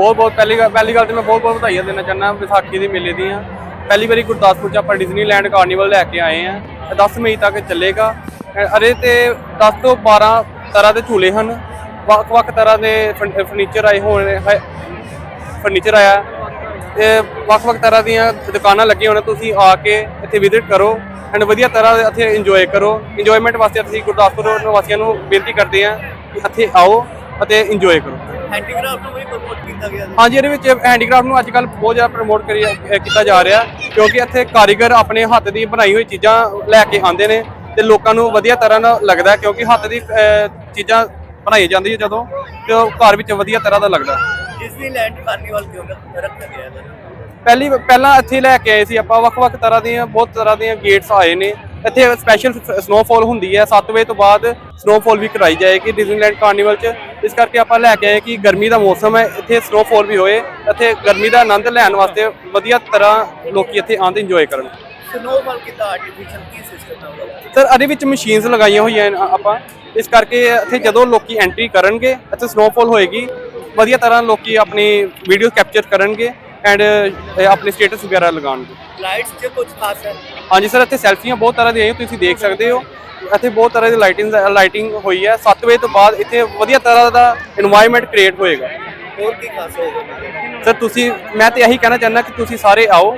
ਬਹੁਤ ਬਹੁਤ ਪਹਿਲੀ ਗੱਲ ਪਹਿਲੀ ਗੱਲ ਤੇ ਮੈਂ ਬਹੁਤ ਬਹੁਤ ਵਧਾਈਆਂ ਦੇਣਾ ਚਾਹੁੰਦਾ ਵਿਸਾਖੀ ਦੇ ਮੇਲੇ ਦੀਆਂ। ਪਹਿਲੀ ਵਾਰੀ ਗੁਰਦਾਸਪੁਰ ਚ ਆਪਾਂ ਡਿਜ਼ਨੀਲੈਂਡ ਕਾਰਨੀਵਲ ਲੈ ਕੇ ਆਏ ਆ 10 ਮਈ ਤੱਕ ਚੱਲੇਗਾ। ਅਰੇ ਤੇ 10 ਤੋਂ 12 ਤਰ੍ਹਾਂ ਦੇ ਝੂਲੇ ਹਨ। ਵੱਖ-ਵੱਖ ਤਰ੍ਹਾਂ ਦੇ ਫਰਨ- ਫਰਨੀਚਰ ਆਏ ਹੋਏ ਨੇ, ਹੈ- ਫਰਨੀਚਰ ਆਇਆ। ਤੇ ਵੱਖ-ਵੱਖ ਤਰ੍ਹਾਂ ਦੀਆਂ ਦੁਕਾਨਾਂ ਲੱਗੀਆਂ ਹੋਣ ਤੁਸੀਂ ਆ ਕੇ ਇੱਥੇ ਵਿਜ਼ਿਟ ਕਰੋ ਐਂਡ ਵਧੀਆ ਤਰ੍ਹਾਂ ਇੱਥੇ ਇੰਜੋਏ ਕਰੋ। ਇੰਜੋਏਮੈਂਟ ਵਾਸਤੇ ਅਸੀਂ ਗੁਰਦਾਸਪੁਰ ਨਿਵਾਸੀਆਂ ਨੂੰ ਬੇਨਤੀ ਕਰਦੇ ਹਾਂ ਕਿ ਇੱਥੇ ਆਓ ਅਤੇ ਇੰਜੋਏ ਕਰੋ। ਹੈਂਡੀਕ੍ਰਾਫਟ ਨੂੰ ਵੀ ਪ੍ਰਮੋਟ ਕੀਤਾ ਗਿਆ ਸੀ। ਹਾਂਜੀ ਇਹਦੇ ਵਿੱਚ ਹੈਂਡੀਕ੍ਰਾਫਟ ਨੂੰ ਅੱਜ ਕੱਲ ਬਹੁਤ ਜ਼ਿਆਦਾ ਪ੍ਰਮੋਟ ਕਰੀ ਕੀਤਾ ਜਾ ਰਿਹਾ ਕਿਉਂਕਿ ਇੱਥੇ ਕਾਰੀਗਰ ਆਪਣੇ ਹੱਥ ਦੀ ਬਣਾਈ ਹੋਈ ਚੀਜ਼ਾਂ ਲੈ ਕੇ ਆਉਂਦੇ ਨੇ ਤੇ ਲੋਕਾਂ ਨੂੰ ਵਧੀਆ ਤਰ੍ਹਾਂ ਨਾਲ ਲੱਗਦਾ ਕਿਉਂਕਿ ਹੱਥ ਦੀ ਚੀਜ਼ਾਂ ਬਣਾਈ ਜਾਂਦੀ ਹੈ ਜਦੋਂ ਤੇ ਉਹ ਘਰ ਵਿੱਚ ਵਧੀਆ ਤਰ੍ਹਾਂ ਦਾ ਲੱਗਦਾ ਡਿਜ਼ਨੀਲੈਂਡ ਕਾਰਨੀਵਲ ਕਿਉਂ ਰੱਖ- ਰੱਖਿਆ ਗਿਆ ਹੈ? ਪਹਿਲੀ ਪਹਿਲਾਂ ਇੱਥੇ ਲੈ ਕੇ ਆਏ ਸੀ ਆਪਾਂ ਵੱਖ-ਵੱਖ ਤਰ੍ਹਾਂ ਦੀਆਂ ਬਹੁਤ ਤਰ੍ਹਾਂ ਦੀਆਂ ਗੇਟਸ ਆਏ ਨੇ ਇੱਥੇ ਸਪੈਸ਼ਲ ਸਨੋਫਾਲ ਹੁੰਦੀ ਹੈ 7 ਵਜੇ ਤੋਂ ਬਾਅਦ ਸਨੋਫਾਲ ਵੀ ਕਰਾਈ ਜਾਏਗੀ ਡਿਜ਼ਨੀਲੈਂਡ ਕਾਰਨੀਵਲ 'ਚ। ਇਸ ਕਰਕੇ ਆਪਾਂ ਲੈ ਕੇ ਆਏ ਕਿ ਗਰਮੀ ਦਾ ਮੌਸਮ ਹੈ ਇੱਥੇ ਸਨੋਫਾਲ ਵੀ ਹੋਏ ਇੱਥੇ ਗਰਮੀ ਦਾ ਆਨੰਦ ਲੈਣ ਵਾਸਤੇ ਵਧੀਆ ਤਰ੍ਹਾਂ ਲੋਕੀ ਇੱਥੇ ਆਉਂਦੇ ਇੰਜੋਏ ਕਰਨ। ਸਨੋਫਾਲ ਕਿਤਾ ਆਰਟੀਫੀਸ਼ੀਅਲ ਕੀ ਸਿਸਟਮ ਹੈ ਸਰ ਇਹਦੇ ਵਿੱਚ ਮਸ਼ੀਨਸ ਲਗਾਈਆਂ ਹੋਈਆਂ ਆਪਾਂ। ਇਸ ਕਰਕੇ ਇੱਥੇ ਜਦੋਂ ਲੋਕੀ ਐਂਟਰੀ ਕਰਨਗੇ ਇੱਥੇ ਸਨੋਫਾਲ ਹੋਏਗੀ ਵਧੀਆ ਤਰ੍ਹਾਂ ਲੋਕੀ ਆਪਣੀ ਵੀਡੀਓ ਕੈਪਚਰ ਕਰਨਗੇ ਐਂਡ ਆਪਣੇ ਸਟੇਟਸ ਵਗੈਰਾ ਲਗਾਉਣਗੇ। ਲਾਈਟਸ 'ਚ ਕੁਝ ਖਾਸ ਹੈ? ਹਾਂਜੀ ਸਰ ਇੱਥੇ ਸੈਲਫੀਆਂ ਬਹੁਤ ਤਰ੍ਹਾਂ ਦੀਆਂ ਹੈ ਤੁਸੀਂ ਦੇਖ ਸਕਦੇ ਹੋ। ਇੱਥੇ ਬਹੁਤ ਤਰ੍ਹਾਂ ਦੀ ਲਾਈਟਿੰਗ ਲਾਈਟਿੰਗ ਹੋਈ ਹੈ। 7 ਵਜੇ ਤੋਂ ਬਾਅਦ ਇੱਥੇ ਵਧੀਆ ਤਰ੍ਹਾਂ ਦਾ এনवायरमेंट ਕ੍ਰੀਏਟ ਹੋਏਗਾ। ਹੋਰ ਕੀ ਖਾਸ ਹੋਏਗਾ? ਸਰ ਤੁਸੀਂ ਮੈਂ ਤੇ ਇਹੀ ਕਹਿਣਾ ਚਾਹੁੰਦਾ ਕਿ ਤੁਸੀਂ ਸਾਰੇ ਆਓ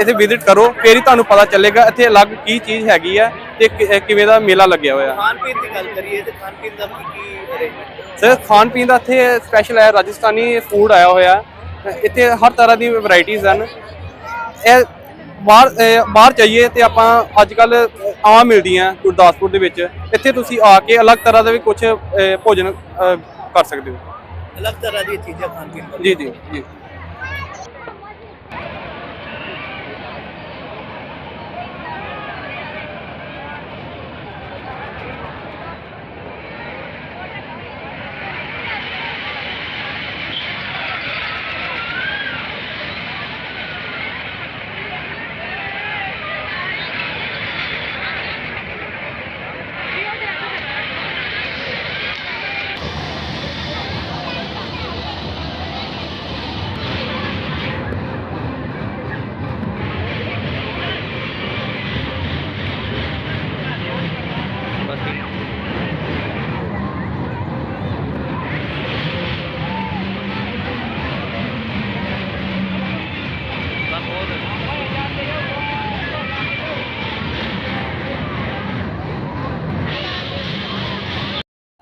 ਇੱਥੇ ਵਿਜ਼ਿਟ ਕਰੋ ਫੇਰ ਹੀ ਤੁਹਾਨੂੰ ਪਤਾ ਚੱਲੇਗਾ ਇੱਥੇ ਅਲੱਗ ਕੀ ਚੀਜ਼ ਹੈਗੀ ਹੈ ਤੇ ਕਿਵੇਂ ਦਾ ਮੇਲਾ ਲੱਗਿਆ ਹੋਇਆ। ਖਾਣ ਪੀਣ ਦੀ ਗੱਲ ਕਰੀਏ ਤੇ ਖਾਣ ਪੀਣ ਦਾ ਕੀ ਅਰੇਂਜਮੈਂਟ ਸਰ ਖਾਣ ਪੀਣ ਦਾ ਇੱਥੇ ਸਪੈਸ਼ਲ ਹੈ ਰਾਜਸਥਾਨੀ ਫੂਡ ਆਇਆ ਹੋਇਆ। ਇੱਥੇ ਹਰ ਤਰ੍ਹਾਂ ਦੀ ਵੈਰਾਈਟੀਆਂ ਹਨ। ਇਹ ਬਾਹਰ ਬਾਹਰ ਜਾਈਏ ਤੇ ਆਪਾਂ ਅੱਜ ਕੱਲ ਆਮ ਮਿਲਦੀਆਂ ਗੁਰਦਾਸਪੁਰ ਦੇ ਵਿੱਚ। ਇੱਥੇ ਤੁਸੀਂ ਆ ਕੇ ਅਲੱਗ ਤਰ੍ਹਾਂ ਦਾ ਵੀ ਕੁਝ ਭੋਜਨ ਕਰ ਸਕਦੇ ਹੋ। ਅਲੱਗ ਤਰ੍ਹਾਂ ਦੀਆਂ ਚੀਜ਼ਾਂ ਖਾਣ ਵਾਲੀ ਜੀ ਜੀ ਜੀ।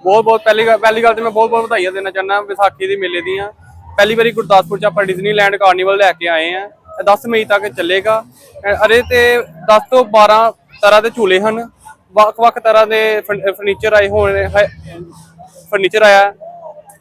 ਬਹੁਤ ਬਹੁਤ ਪਹਿਲੀ ਗੱਲ ਪਹਿਲੀ ਗੱਲ ਤੇ ਮੈਂ ਬਹੁਤ ਬਹੁਤ ਵਧਾਈਆਂ ਦੇਣਾ ਚਾਹੁੰਦਾ ਵਿਸਾਖੀ ਦੇ ਮੇਲੇ ਦੀਆਂ। ਪਹਿਲੀ ਵਾਰੀ ਗੁਰਦਾਸਪੁਰ ਚ ਆਪਾਂ ਡਿਜ਼ਨੀਲੈਂਡ ਕਾਰਨੀਵਲ ਲੈ ਕੇ ਆਏ ਆ 10 ਮਈ ਤੱਕ ਚੱਲੇਗਾ। ਅ- ਅਰੇ ਤੇ 10 ਤੋਂ 12 ਤਰ੍ਹਾਂ ਦੇ ਝੂਲੇ ਹਨ। ਵੱਖ-ਵੱਖ ਤਰ੍ਹਾਂ ਦੇ ਫਰਨ- ਫਰਨੀਚਰ ਆਏ ਹੋਏ ਹੈ- ਫਰਨੀਚਰ ਆਇਆ।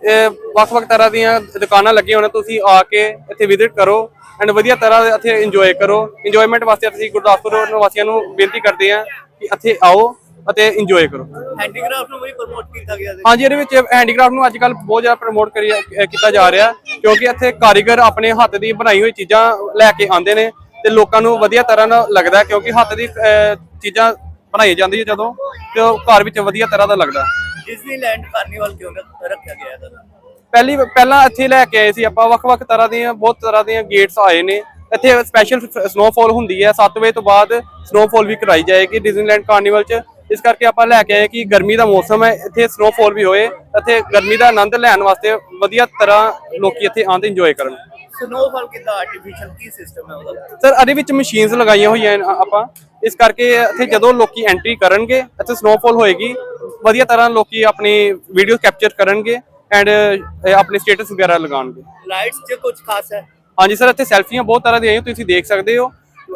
ਇਹ ਵੱਖ-ਵੱਖ ਤਰ੍ਹਾਂ ਦੀਆਂ ਦੁਕਾਨਾਂ ਲੱਗੀਆਂ ਹੋਣ ਤੁਸੀਂ ਆ ਕੇ ਇੱਥੇ ਵਿਜ਼ਿਟ ਕਰੋ ਐਂਡ ਵਧੀਆ ਤਰ੍ਹਾਂ ਇੱਥੇ ਇੰਜੋਏ ਕਰੋ। ਇੰਜੋਏਮੈਂਟ ਵਾਸਤੇ ਅਸੀਂ ਗੁਰਦਾਸਪੁਰ ਨਿਵਾਸੀਆਂ ਨੂੰ ਬੇਨਤੀ ਕਰਦੇ ਹਾਂ ਕਿ ਇੱਥੇ ਆਓ। ਅਤੇ ਇੰਜੋਏ ਕਰੋ। ਹੈਂਡੀਕ੍ਰਾਫਟ ਨੂੰ ਵੀ ਪ੍ਰਮੋਟ ਕੀਤਾ ਗਿਆ ਸੀ। ਹਾਂਜੀ ਇਹਦੇ ਵਿੱਚ ਹੈਂਡੀਕ੍ਰਾਫਟ ਨੂੰ ਅੱਜ ਕੱਲ ਬਹੁਤ ਜ਼ਿਆਦਾ ਪ੍ਰਮੋਟ ਕੀਤਾ ਜਾ ਰਿਹਾ ਕਿਉਂਕਿ ਇੱਥੇ ਕਾਰੀਗਰ ਆਪਣੇ ਹੱਥ ਦੀ ਬਣਾਈ ਹੋਈ ਚੀਜ਼ਾਂ ਲੈ ਕੇ ਆਉਂਦੇ ਨੇ ਤੇ ਲੋਕਾਂ ਨੂੰ ਵਧੀਆ ਤਰ੍ਹਾਂ ਨਾਲ ਲੱਗਦਾ ਕਿਉਂਕਿ ਹੱਥ ਦੀ ਚੀਜ਼ਾਂ ਬਣਾਈ ਜਾਂਦੀ ਹੈ ਜਦੋਂ ਤੇ ਉਹ ਘਰ ਵਿੱਚ ਵਧੀਆ ਤਰ੍ਹਾਂ ਦਾ ਲੱਗਦਾ। ਡਿਜ਼ਨੀਲੈਂਡ ਕਾਰਨੀਵਲ ਕਿਉਂ ਰੱਖ- ਰੱਖਿਆ ਗਿਆ ਹੈ ਪਹਿਲੀ ਪਹਿਲਾਂ ਇੱਥੇ ਲੈ ਕੇ ਆਏ ਸੀ ਆਪਾਂ ਵੱਖ-ਵੱਖ ਤਰ੍ਹਾਂ ਦੀਆਂ ਬਹੁਤ ਤਰ੍ਹਾਂ ਦੀਆਂ ਗੇਟਸ ਆਏ ਨੇ। ਇੱਥੇ ਸਪੈਸ਼ਲ ਸਨੋਫਾਲ ਹੁੰਦੀ ਹੈ 7 ਵਜੇ ਤੋਂ ਬਾਅਦ ਸਨੋਫਾਲ ਵੀ ਕਰਾਈ ਜਾਏਗੀ। ਡਿਜ਼ਨੀਲੈਂਡ ਕਾਰਨੀਵਲ 'ਚ ਇਸ ਕਰਕੇ ਆਪਾਂ ਲੈ ਕੇ ਆਏ ਕਿ ਗਰਮੀ ਦਾ ਮੌਸਮ ਹੈ ਇੱਥੇ ਸਨੋਫਾਲ ਵੀ ਹੋਏ ਇੱਥੇ ਗਰਮੀ ਦਾ ਆਨੰਦ ਲੈਣ ਵਾਸਤੇ ਵਧੀਆ ਤਰ੍ਹਾਂ ਲੋਕੀ ਇੱਥੇ ਆਉਂਦੇ ਇੰਜੋਏ ਕਰਨ। ਸਨੋਫਾਲ ਕਿਤਾ ਆਰਟੀਫੀਸ਼ੀਅਲ ਕੀ ਸਿਸਟਮ ਹੈ ਉਹਦਾ? ਸਰ ਇਹਦੇ ਵਿੱਚ ਮਸ਼ੀਨਸ ਲਗਾਈਆਂ ਹੋਈਆਂ ਆਪਾਂ। ਇਸ ਕਰਕੇ ਇੱਥੇ ਜਦੋਂ ਲੋਕੀ ਐਂਟਰੀ ਕਰਨਗੇ ਇੱਥੇ ਸਨੋਫਾਲ ਹੋਏਗੀ ਵਧੀਆ ਤਰ੍ਹਾਂ ਲੋਕੀ ਆਪਣੀ ਵੀਡੀਓ ਕੈਪਚਰ ਕਰਨਗੇ ਐਂਡ ਆਪਣੇ ਸਟੇਟਸ ਵਗੈਰਾ ਲਗਾਉਣਗੇ। ਲਾਈਟਸ 'ਚ ਕੁਝ ਖਾਸ ਹੈ? ਹਾਂਜੀ ਸਰ ਇੱਥੇ ਸੈਲਫੀਆਂ ਬਹੁਤ ਤਰ੍ਹਾਂ ਦੀਆਂ ਆਈਆਂ ਤੁਸੀਂ ਦੇਖ ਸਕਦੇ ਹੋ।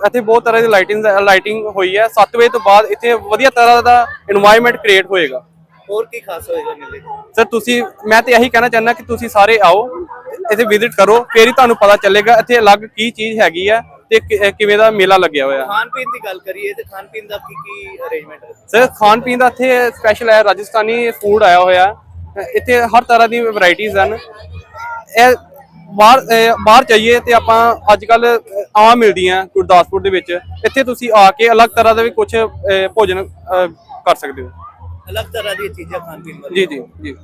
ਇੱਥੇ ਬਹੁਤ ਤਰ੍ਹਾਂ ਦੀ ਲਾਈਟਿੰਗ ਲਾਈਟਿੰਗ ਹੋਈ ਹੈ। 7 ਵਜੇ ਤੋਂ ਬਾਅਦ ਇੱਥੇ ਵਧੀਆ ਤਰ੍ਹਾਂ ਦਾ এনवायरमेंट ਕ੍ਰੀਏਟ ਹੋਏਗਾ। ਹੋਰ ਕੀ ਖਾਸ ਹੋਏਗਾ ਮੇਲੇ ਸਰ ਤੁਸੀਂ ਮੈਂ ਤੇ ਇਹੀ ਕਹਿਣਾ ਚਾਹੁੰਦਾ ਕਿ ਤੁਸੀਂ ਸਾਰੇ ਆਓ ਇੱਥੇ ਵਿਜ਼ਿਟ ਕਰੋ ਫੇਰ ਹੀ ਤੁਹਾਨੂੰ ਪਤਾ ਚੱਲੇਗਾ ਇੱਥੇ ਅਲੱਗ ਕੀ ਚੀਜ਼ ਹੈਗੀ ਆ ਤੇ ਕਿਵੇਂ ਦਾ ਮੇਲਾ ਲੱਗਿਆ ਹੋਇਆ। ਖਾਣ ਪੀਣ ਦੀ ਗੱਲ ਕਰੀਏ ਤੇ ਖਾਣ ਪੀਣ ਦਾ ਕੀ ਕੀ ਅਰੇਂਜਮੈਂਟ ਹੈ? ਸਰ ਖਾਣ ਪੀਣ ਦਾ ਇੱਥੇ ਸਪੈਸ਼ਲ ਹੈ ਰਾਜਸਥਾਨੀ ਫੂਡ ਆਇਆ ਹੋਇਆ। ਇੱਥੇ ਹਰ ਤਰ੍ਹਾਂ ਦੀ ਵੈਰਾਈਟੀਆਂ ਹਨ। ਇਹ ਬਾਹਰ ਬਾਹਰ ਜਾਈਏ ਤੇ ਆਪਾਂ ਅੱਜ ਕੱਲ ਆਮ ਮਿਲਦੀਆਂ ਗੁਰਦਾਸਪੁਰ ਦੇ ਵਿੱਚ। ਇੱਥੇ ਤੁਸੀਂ ਆ ਕੇ ਅਲੱਗ ਤਰ੍ਹਾਂ ਦਾ ਵੀ ਕੁਝ ਭੋਜਨ ਕਰ ਸਕਦੇ ਹੋ। ਅਲੱਗ ਤਰ੍ਹਾਂ ਦੀਆਂ ਚੀਜ਼ਾਂ ਖਾਣ ਪੀਣ ਜੀ ਜੀ ਜੀ।